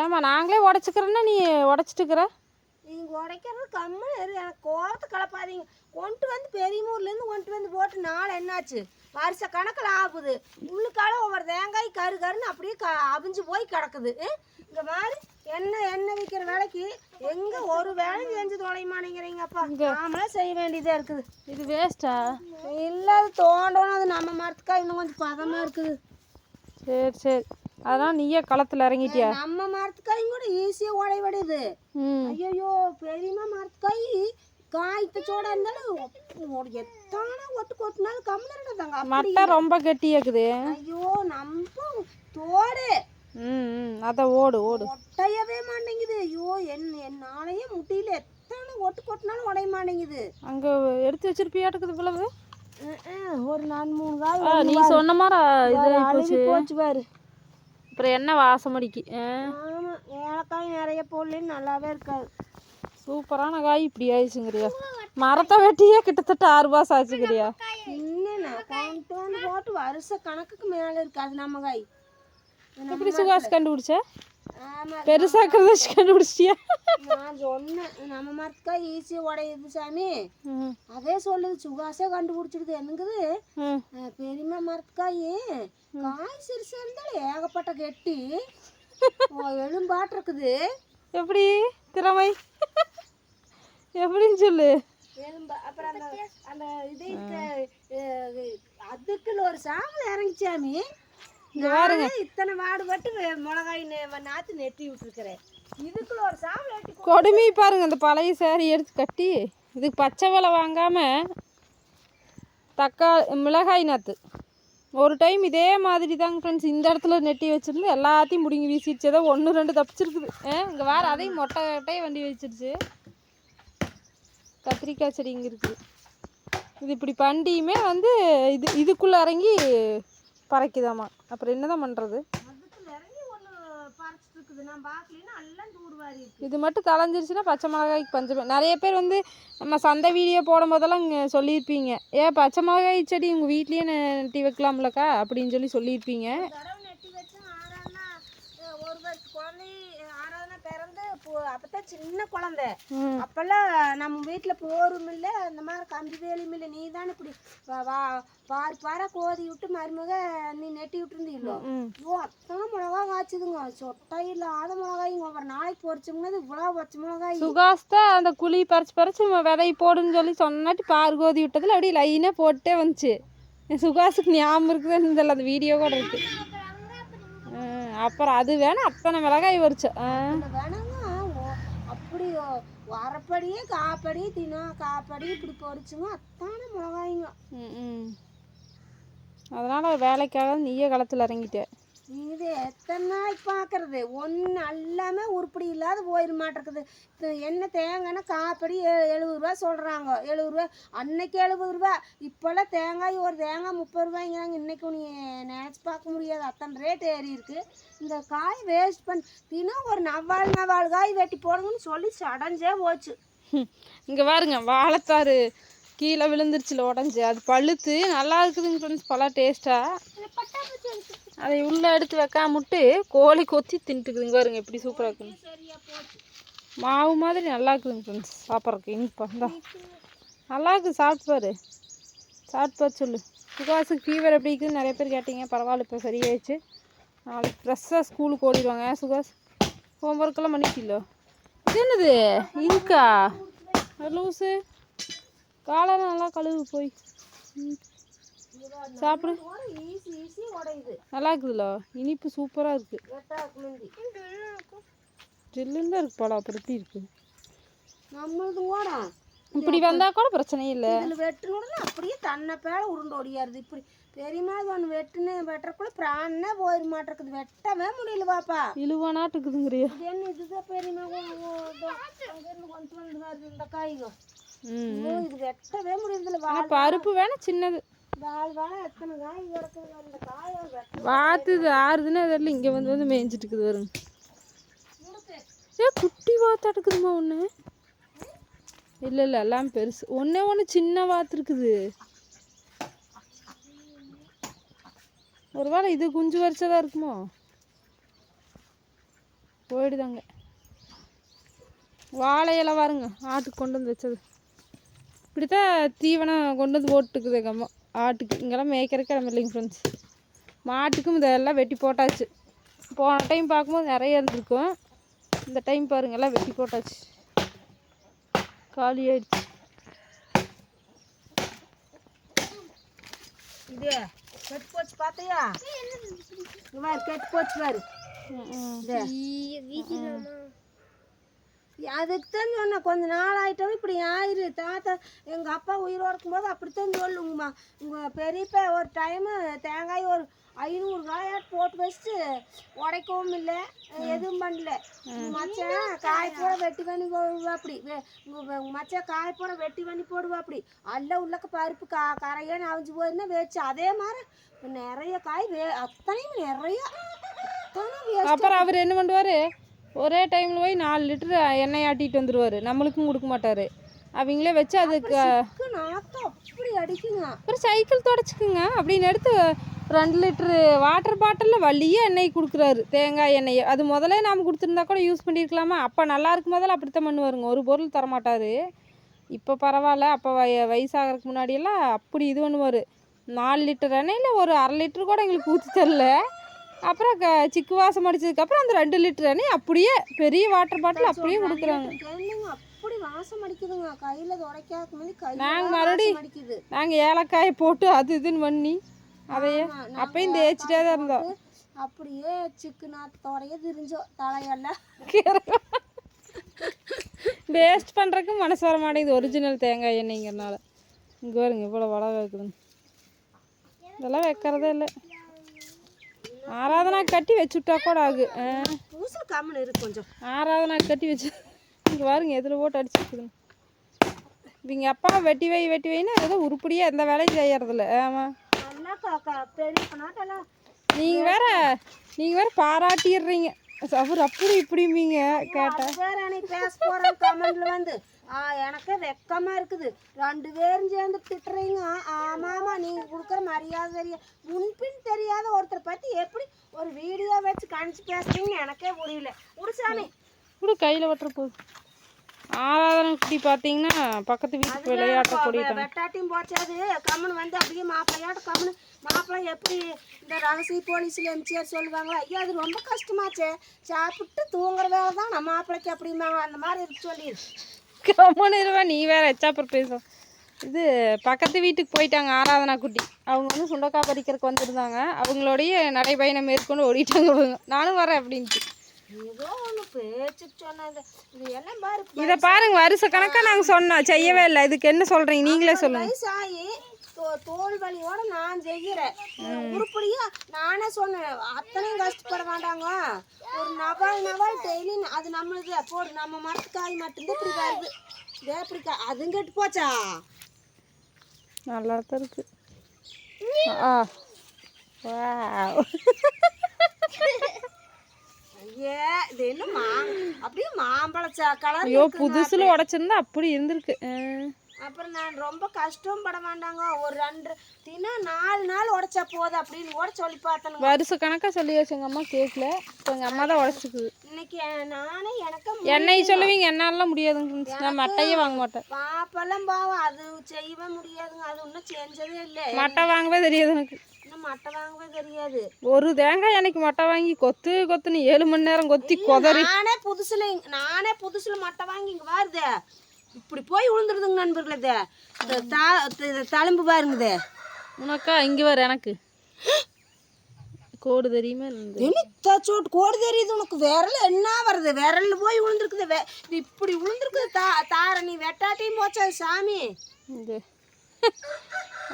ஏம்மா நாங்களே உடச்சிக்கிறோன்னா நீ உடச்சிட்டுக்கிற? நீங்க உடைக்கிறது கம்மல் எனக்கு கோரத்தை கலப்பாதீங்க. கொண்டு வந்து பெரியமூர்லேருந்து கொண்டு வந்து போட்டு நாள் என்னாச்சு? வருஷ கணக்கில் ஆகுது. உள்ளுக்கால ஒவ்வொரு தேங்காய் கரு கருன்னு அப்படியே க அவிஞ்சு போய் கிடக்குது. இங்கே மாதிரி எண்ணெய் எண்ணெய் விற்கிற வேலைக்கு எங்கே ஒரு வேலையும் செஞ்சு தொலைய மாட்டேங்கிறீங்கப்பா நாமளே செய்ய வேண்டியதாக இருக்குது. இது வேஸ்ட்டா இல்லை அது தோண்டணும் அது நம்ம மரத்துக்கா இன்னும் கொஞ்சம் பதமாக இருக்குது. சரி சரி. அதான் நீயே களத்தில் இறங்கிட்டியா? நம்ம மரத்துக்காயும் கூட ஈஸியாக உடைவடையுது ம். ஐயோ பெரியம்மா மரத்துக்காய் காய்த்த சோட இருந்தாலும் எத்தான ஒட்டு கொட்டினாலும் தாங்க அப்படி மட்டை ரொம்ப கெட்டியாக்குது ஐயோ நம்ம தோடு. ம் அதான் ஓடு ஓடு. ஒட்டையவே மாட்டேங்குது. ஐயோ என் என்னாலேயே முட்டியில எத்தனை ஒட்டு கொட்டினாலும் உடைய மாட்டேங்குது. அங்கே எடுத்து வச்சிருப்பியாட்டுக்குது இவ்வளவு? ஒரு நாலு மூணு காய் நீ சொன்ன மாதிரி இது போச்சு பாரு. அப்புறம் என்ன வாசம் ஆமா ஏலக்காய் நிறைய போடலன்னு நல்லாவே இருக்காது. சூப்பரான காய் இப்படி ஆயிடுச்சுங்கிறியா. மரத்தை வெட்டியே கிட்டத்தட்ட ஆறு கொண்டு வந்து போட்டு வருஷ கணக்குக்கு மேலே இருக்காது நம்ம காய். எப்படி சுகாஸ் கண்டுபிடிச்ச? ஆமா பெருசாக்கிறத வச்சு கண்டுபிடிச்சிட்டியா? நான் சொன்னேன் நம்ம மரத்துக்காய் ஈஸியாக உடையுது சாமி. அதே சொல்லுது சுகாசே கண்டுபிடிச்சிடுது. என்னங்குது? ம். அஹ் பெரியம்மா மரத்துக்காய் காய் சிறுசா இருந்தாலும் ஏகப்பட்ட கெட்டி. எலும்பாட்டு இருக்குது எப்படி? திறமை. எப்படின்னு சொல்லு. எலும்பு அப்புறம் அந்த அந்த இது அதுக்குள்ள ஒரு சாம்பல் இறங்கிச்சாமி. இங்க பாருங்க இத்தனை வாடுபட்டு வெ- மிளகாய் நெ- நாத்து நெட்டி விட்டுருக்கிறேன். இதுக்குள்ள ஒரு சாம்பல் எட்டி கொடுமை பாருங்க அந்த பழைய சேரீ எடுத்து கட்டி இதுக்கு பச்சை விலை வாங்காம தக்காளி மிளகாய் நாற்று ஒரு டைம் இதே மாதிரி தாங்க ஃப்ரெண்ட்ஸ் இந்த இடத்துல நெட்டி வச்சிருந்து எல்லாத்தையும் முடிங்கி வீசிடுச்சு. ஏதோ ஒன்று ரெண்டு தப்பிச்சிருக்குது. இங்கே வேற அதையும் மொட்டை மொட்டையை வண்டி வச்சிருச்சு கத்திரிக்காய் செடி இங்கே இருக்குது இது இப்படி பண்டியுமே வந்து இது இதுக்குள்ளே இறங்கி பறைக்குதாம்மா அப்புறம் என்னதான் பண்ணுறது இது மட்டும் களைஞ்சிருச்சுன்னா பச்சை மிளகாய்க்கு பஞ்சம் நிறைய பேர் வந்து நம்ம சந்தை வீடியோ போடும்போதெல்லாம் இங்கே சொல்லியிருப்பீங்க. ஏன் பச்சை மிளகாய் செடி உங்கள் வீட்லேயே நட்டி வைக்கலாம்லக்கா? அப்படின்னு சொல்லி சொல்லியிருப்பீங்க தடவை நெட்டி வச்சு ஆறானா ஒரு வருஷம் குழந்தை ஆறாவதுனா பிறந்து அப்பதான் சின்ன குழந்தை. அப்பெல்லாம் நம்ம வீட்டில் போரும் இல்லை இந்த மாதிரி கம்பி வேலையும் இல்லை நீ தானே இப்படி பார் பாரா கோதி விட்டு மருமக நீ நெட்டி விட்டுருந்தீங்களோ? ம் ஐயோ அத்தனை மிளகா காய்ச்சுதுங்க. சொட்டை இல்லாத மிளகாய்ங்க ஒவ்வொரு நாளைக்கு பொறிச்சோம்னா இவ்வளோ பச்சை மிளகாய். சுகாஸ் தான் அந்த குழி பறிச்சு பறிச்சு விதை போடுன்னு சொல்லி சொன்னாட்டி பார் கோதி விட்டதில் அப்படியே லைனாக போட்டே வந்துச்சு. என் சுகாஸுக்கு ஞாபகம் இருக்குதுன்னு தெரியல அந்த வீடியோ கூட இருக்கு. அப்புறம் அது வேணா அத்தனை மிளகாய் வரிச்சு ஆ அந்த வேணாங்க ஓ- அப்படி வரப்படியே காப்படி தினம் காப்படி இப்படி பொறிச்சுங்க அத்தான மிளகாய்ங்க. அதனால் வேலைக்காக நீயே களத்தில் இறங்கிட்ட. இது எத்தனை பார்க்கறது ஒன்று எல்லாமே உருப்படி இல்லாத போயிருமாட்டிருக்குது என்ன தேங்காய்னா காப்படி எ- எழுபது ரூபா சொல்கிறாங்க எழுபது ரூபா அன்னைக்கு எழுபது ரூபா. இப்போல்லாம் தேங்காய் ஒரு தேங்காய் முப்பது ரூபாய்ங்கிறாங்க. இன்னைக்கு நீ நினச்சி பார்க்க முடியாது. அத்தனை ரேட் ஏறி இருக்கு. இந்த காய் வேஸ்ட் பண்ணி தினம் ஒரு நவ்வாள் நவ்வாள் காய் வெட்டி போடுங்கன்னு சொல்லி சடஞ்சே போச்சு. இங்கே பாருங்க வாழைத்தாறு கீழே விழுந்துருச்சுல உடஞ்சி. அது பழுத்து நல்லா இருக்குதுங்க ஃப்ரெண்ட்ஸ் பழம் டேஸ்ட்டாக அதை உள்ளே எடுத்து வைக்காமட்டு கோழி கொத்தி தின்ட்டுக்குதுங்க பாருங்க எப்படி சூப்பராக இருக்குங்க மாவு மாதிரி நல்லா இருக்குதுங்க ஃப்ரெண்ட்ஸ் சாப்பிட்றதுக்கு. இனிப்பா இந்தா. நல்லா இருக்குது சாப்பிட்டு பாரு. சாப்பிட்டு சொல்லு. சுகாசுக்கு ஃபீவர் எப்படி இருக்குதுன்னு நிறைய பேர் கேட்டீங்க பரவாயில்ல இப்போ சரியாயிடுச்சு. நாளைக்கு ஃப்ரெஷ்ஷாக ஸ்கூலுக்கு ஓடிடுவாங்க சுகாஸ் ஹோம்ஒர்க்கெல்லாம் பண்ணிட்டீங்களோ? இது என்னது? இங்கா லூஸு காலை நல்லா கழுவு போய். சாப்பிடு. நல்லா இருக்குதுல்ல? இனிப்பு சூப்பராக முந்தி ஜில்லுன்னு இருக்கு பழம் அப்புறம் எப்படி இருக்குது நம்மளது ஓடா. இப்படி வந்தால் கூட பிரச்சனை இல்லை. இதில் வெட்டுனோடனே அப்படியே தன்னை பேர உருண்டு ஓடியாருது. இப்படி பெரியமா ஒன்று வெட்டுன்னு வெட்டுறக்குள்ள பிராணே போயிட மாட்டேருக்குது. வெட்டவே முடியல பாப்பா. இழுவானாட்டுக்குதுங்கிறியா இது என்ன இதுதான் பெரியமா கொண்டு வந்து இந்த ம் ஐயோ, இது. வெட்டவே முடியறதில்ல. பருப்பு வேணா சின்னது. வாத்து இது ஆறுதுன்னா இதெல்லாம் இங்கே வந்து வந்து மேய்ஞ்சிட்டு இருக்குது வருங்க ஏ குட்டி வாத்தாட்டுக்குதுமா ஒன்று இல்லை இல்லை எல்லாம் பெருசு. ஒன்றே ஒன்று சின்ன வாத்து இருக்குது. ஒருவேளை இது குஞ்சு வரிச்சதா இருக்குமோ? போயிடுதாங்க. வாழை இலை பாருங்க ஆட்டுக்கு கொண்டு வந்து வச்சது. இப்படித்தான் தீவனம் கொண்டு வந்து போட்டுக்குது எங்கள் அம்மா. ஆட்டுக்கு. இங்கெல்லாம் மேய்க்கிறதுக்கு இடம் இல்லைங்க ஃப்ரெண்ட்ஸ் மாட்டுக்கும் இதெல்லாம் வெட்டி போட்டாச்சு. போன டைம் பார்க்கும்போது நிறைய இருந்திருக்கும். இந்த டைம் பாருங்க எல்லாம் வெட்டி போட்டாச்சு. காலி ஆயிடுச்சு இது கெட்டு போச்சு பார்த்தியா கெட்டு போச்சு பாரு. ம், அதுக்கு தான் சொன்னேன் கொஞ்ச நாள் ஆயிட்டோம் இப்படி ஆயிரு. தாத்தா எங்கள் அப்பா உயிரோடு இருக்கும்போது அப்படித்தான் சொல்லுங்கம்மா. உங்கள் பெரியப்பா ஒரு டைமு தேங்காய் ஒரு ஐநூறு காயாட்டு போட்டு வச்சுட்டு உடைக்கவும் இல்லை எதுவும் பண்ணல. மச்சான் காய் பூரா வெட்டி பண்ணி போடுவாப்படி மச்சான் காய் பூரா வெட்டி பண்ணி போடுவாப்படி அல்ல உள்ளக்க பருப்பு கா கரையான்னு அவிஞ்சு போயிருந்தா வேச்சு. அதே மாதிரி நிறைய காய் வே அத்தனையும் நிறைய. அப்புறம் அவர் என்ன பண்ணுவார்? ஒரே டைமில் போய் நாலு லிட்டரு எண்ணெய் ஆட்டிட்டு வந்துடுவார் நம்மளுக்கும் கொடுக்க மாட்டார். அவங்களே வச்சு அதுக்கு ஒரு சைக்கிள் தொடச்சிக்குங்க. அப்படின்னு எடுத்து ரெண்டு லிட்ரு வாட்டர் பாட்டிலில் வள்ளியே எண்ணெய் கொடுக்குறாரு. தேங்காய் எண்ணெய். அது முதல்ல நாம் கொடுத்துருந்தா கூட யூஸ் பண்ணியிருக்கலாமா அப்போ நல்லா இருக்கும் போதெல்லாம் அப்படித்தான் பண்ணுவாருங்க. ஒரு பொருள் தரமாட்டார். இப்போ பரவாயில்ல. அப்போ வய வயசாகிறதுக்கு முன்னாடியெல்லாம் அப்படி இது பண்ணுவார். நாலு லிட்டர் எண்ணெயில் ஒரு அரை லிட்டர் கூட எங்களுக்கு ஊற்றி தரல. அப்புறம் க சிக்கு வாசம் அடிச்சதுக்கப்புறம் அந்த ரெண்டு லிட்டர் எண்ணெய் அப்படியே பெரிய வாட்டர் பாட்டில் அப்படியே கொடுக்குறாங்க. அப்படி வாசம் அடிக்குதுங்க. கையில துடைக்காத மாதிரி கை நாங்க மறுபடி- வாசம் அடிக்குது. நாங்கள் ஏலக்காயை போட்டு அது இதுன்னு பண்ணி அதையே அப்பயும் தேய்ச்சிட்டே தான் இருந்தோம். அப்படியே சிக்கு நாத்தோடைய திரிஞ்சோம் தலையெல்லாம் வேஸ்ட் பண்ணுறதுக்கு மனசு வர மாட்டேங்குது ஒரிஜினல் தேங்காய் எண்ணெய்ங்கிறனால. இங்கே பாருங்க இவ்வளோ வளம் வைக்குதுன்னு இதெல்லாம் வைக்கிறதே இல்லை. ஆராதனா கட்டி வச்சுட்டா கூட ஆகு ஆ, பூசல் கம்முன்னு இருக்கு கொஞ்சம். ஆராதனா கட்டி வச்சு இங்கே பாருங்க எதில் போட்டு அடிச்சுக்குதுன்னு இவங்க அப்பா வெட்டி வை வெட்டி வைன்னா ஏதோ உருப்படியாக எந்த வேலையும் செய்யறதில்ல. ஆமாம் நீங்கள் வேற நீங்கள் வேற பாராட்டிடுறீங்க. அவர் அப்படி இப்படிம்பீங்க கேட்டா. அது வேற அன்னைக்கு பேச போறேன் கமெண்ட்ல வந்து ஆ எனக்கு வெக்கமா இருக்குது. ரெண்டு பேரும் சேர்ந்து திட்டுறீங்க. ஆமாமா நீங்க கொடுக்குற மரியாதை தெரிய முன்பின் தெரியாத ஒருத்தர் பத்தி எப்படி ஒரு வீடியோ வச்சு காமிச்சு பேசுறீங்கன்னு எனக்கே புரியல. உடுசாமி கூட கையில் வெட்டுற போகுது ஆராதனை குட்டி பார்த்தீங்கன்னா பக்கத்து வீட்டுக்கு விளையாட்ட கூடிட்டாங்க வெட்டாட்டியும் போச்சாது. கம்மன் வந்து அப்படியே மாப்பிள்ளையாட்ட கம்மன் மாப்பிள்ளை எப்படி இந்த ரகசிய போலீஸ்ல எம்ஜிஆர் சொல்லுவாங்களா ஐயா அது ரொம்ப கஷ்டமாச்சே. சாப்பிட்டு தூங்குற வேலை தான் நம்ம மாப்பிள்ளைக்கு அப்படிம்பாங்க. அந்த மாதிரி இருக்கு சொல்லிடு கம்மனு இருவா நீ வேற எச்சாப்பர் பேசும் இது பக்கத்து வீட்டுக்கு போயிட்டாங்க ஆராதனா குட்டி அவங்க வந்து சுண்டக்காய் பறிக்கிறதுக்கு வந்திருந்தாங்க. அவங்களோடய நடைபயணம் மேற்கொண்டு ஓடிட்டாங்க நானும் வரேன் அப்படின்ட்டு. இது பாருங்க வருஷ கணக்காக நாங்கள் சொன்னோம். செய்யவே இல்லை. இதுக்கு என்ன சொல்கிறீங்க நீங்களே தோ- தோல் வலியோட நான் செய்கிறேன் உருப்படியா நானே சொன்னேன். அத்தனையும் கஷ்டப்பட வேண்டாங்க ஒரு நவால் நவால் டெய்லி அது நம்மளுது. போடு நம்ம மரத்துக்காய் மட்டும்தான் இப்படி வருது. கா- அதுவும் கெட்டு போச்சா? நல்லா தான் இருக்கு. ஆ. வாவ். ஐயே இது என்ன மா அப்படியே மாம்பழச்சா கலர் ஐயோ புதுசுல உடச்சிருந்தா அப்படி இருந்திருக்கு. அப்புறம் நான் ரொம்ப கஷ்டம் பட வேண்டாங்க. ஒரு ரெண்டு தினம் நாலு நாள் உடைச்சா போதும் அப்படின்னு கூட சொல்லி பார்த்தனுங்க. வருஷ கணக்காக சொல்லியாச்சு எங்கள் அம்மா கேட்கல இப்போ எங்கள் அம்மா தான் உடச்சிக்குது இன்னைக்கு நானே எனக்கு எண்ணெய் சொல்லுவீங்க என்னாலாம் முடியாதுங்க நான் மட்டையே வாங்க மாட்டேன். பாப்பெல்லாம் பாவம் அது செய்யவே முடியாதுங்க. அது இன்னும் செஞ்சதே இல்லை. மட்டை வாங்கவே தெரியாது எனக்கு. ஒரு தேங்காய் எனக்கு மட்டை வாங்கி கொத்து கொத்துன்னு ஏழு மணி நேரம் கொத்தி கொதறி. நானே புதுசுல நானே புதுசுல மட்டை வாங்கி இங்க வருது. இப்படி போய் விழுந்துருதுங்க நண்பர்களே இது. இந்த தழும்பு பாருங்குது. உனக்கா இங்கே வர எனக்கு. கோடு தெரியுமா சோட்டு கோடு தெரியுது உனக்கு. விரல் என்ன வருது? விரல்ல போய் விழுந்துருக்குது இப்படி விழுந்துருக்குது தா தார நீ வெட்டாட்டியும் போச்சா சாமி. இது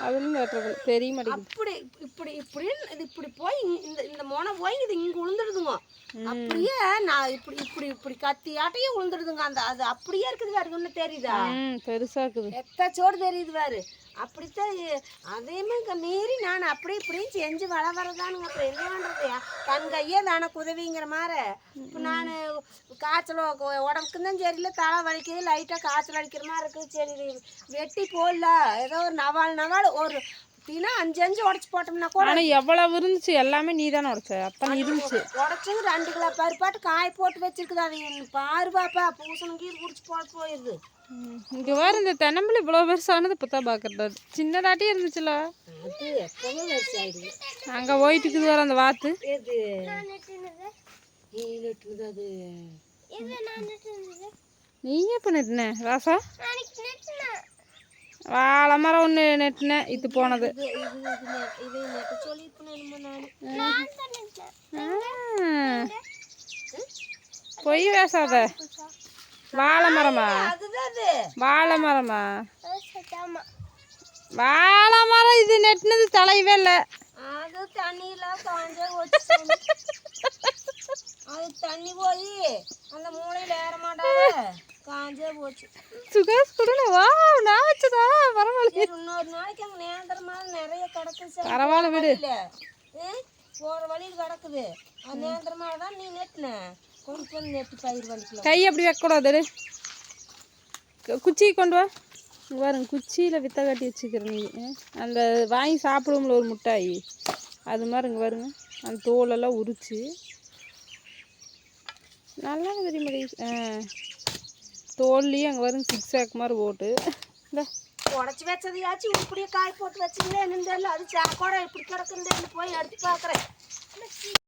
அதுலேயும் வெட்டுறது தெரிய மாட்டேங்குது. அப்படி இப்படி இப்படி இது இப்படி போய் இந்த இந்த மொனை போய் இது இங்க விழுந்துடுதுங்க அப்படியே நான் இப்படி இப்படி இப்படி கத்தியாட்டையே விழுந்துடுதுங்க அந்த அது அப்படியே இருக்குது வேறு ஒன்று தெரியுதா? பெருசாக இருக்குது. எத்தாச்சோடு தெரியுது பாரு. அப்படித்தான் அதையுமே இங்க மீறி நான் அப்படி இப்படியும் செஞ்சு வள வரதானுங்க அப்புறம் என்ன பண்ணுறது தன் கையே தானக்கு உதவிங்கிற மாதிரி இப்போ நான் காய்ச்சல் உடம்புக்கு தான் சரியில்லை தலை வலிக்குது லைட்டாக காய்ச்சல் அடிக்கிற மாதிரி இருக்குது. சரி வெட்டி போடல. ஏதோ ஒரு நவால் நவால் ஒரு குட்டினா அஞ்சு அஞ்சு உடச்சி போட்டோம்னா கூட ஆனால் எவ்வளவு இருந்துச்சு? எல்லாமே நீ தானே உடைச்ச அத்தனை இருந்துச்சு. உடச்சுங்க ரெண்டு கிலோ. பருப்பாட்டு காய போட்டு வச்சிருக்குது அது. பாரு பாப்பா பூசணம் கீழ் குடிச்சு போட்டு போயிடுது இங்கே வேறு இந்த தென்னம்பிள்ளை இவ்வளோ பெருசானது. இப்போ தான் பார்க்குறது சின்னதாட்டி இருந்துச்சுல. அங்கே போயிட்டுக்குது வேறு அந்த வாத்து. நீ எப்போ நெட்டின ராசா? வாழை மரம் ஒன்று நெட்டினேன். இது போனது. இது இது இது நெ- இது நெட்ட சொல்லியிருப்பேன் நான். ஆ. பொய் பேசாத. வாழை மரமா வாழை மரமா வாழை மரம் இது நெட்டினது தலையவே இல்லை. அது தண்ணி போய் அந்த மூளையில ஏற மாட்டாது காஞ்சே போச்சு. சுகாஸ் கூட வா நான் வச்சதா பரவாயில்ல இன்னொரு நாளைக்கு அங்கே நேந்திரமா நிறைய கிடக்குது சரி பரவாயில்ல விடு. போற வழியில் கிடக்குது. அது நேந்திரமா தான் நீ நெட்டின. கொண்டு வந்து நெட்டு பயிர் பண்ணிக்கலாம். கை அப்படி வைக்கக்கூடாது குச்சி கொண்டு வா. இங்க பாருங்க குச்சியில் வித்த கட்டி வச்சுக்கிற நீ. ஆ? அந்த வாங்கி சாப்பிடுவோம்ல ஒரு முட்டாய். அது மாதிரி இங்கே பாருங்க. அந்த தோலெல்லாம் உரிச்சு. நல்லா தெரியுமா ஆ. தோல்லையும் அங்கே வரும் சிக்ஸ் ஆக் மாதிரி போட்டு. இந்த. உடச்சி வச்சதையாச்சும் இப்படியே காய் போட்டு வச்சிங்களே என்னன்னு தெரியல. அது சாக்கோட இப்படி கிடக்குன்னு போய் எடுத்து பார்க்குறேன்.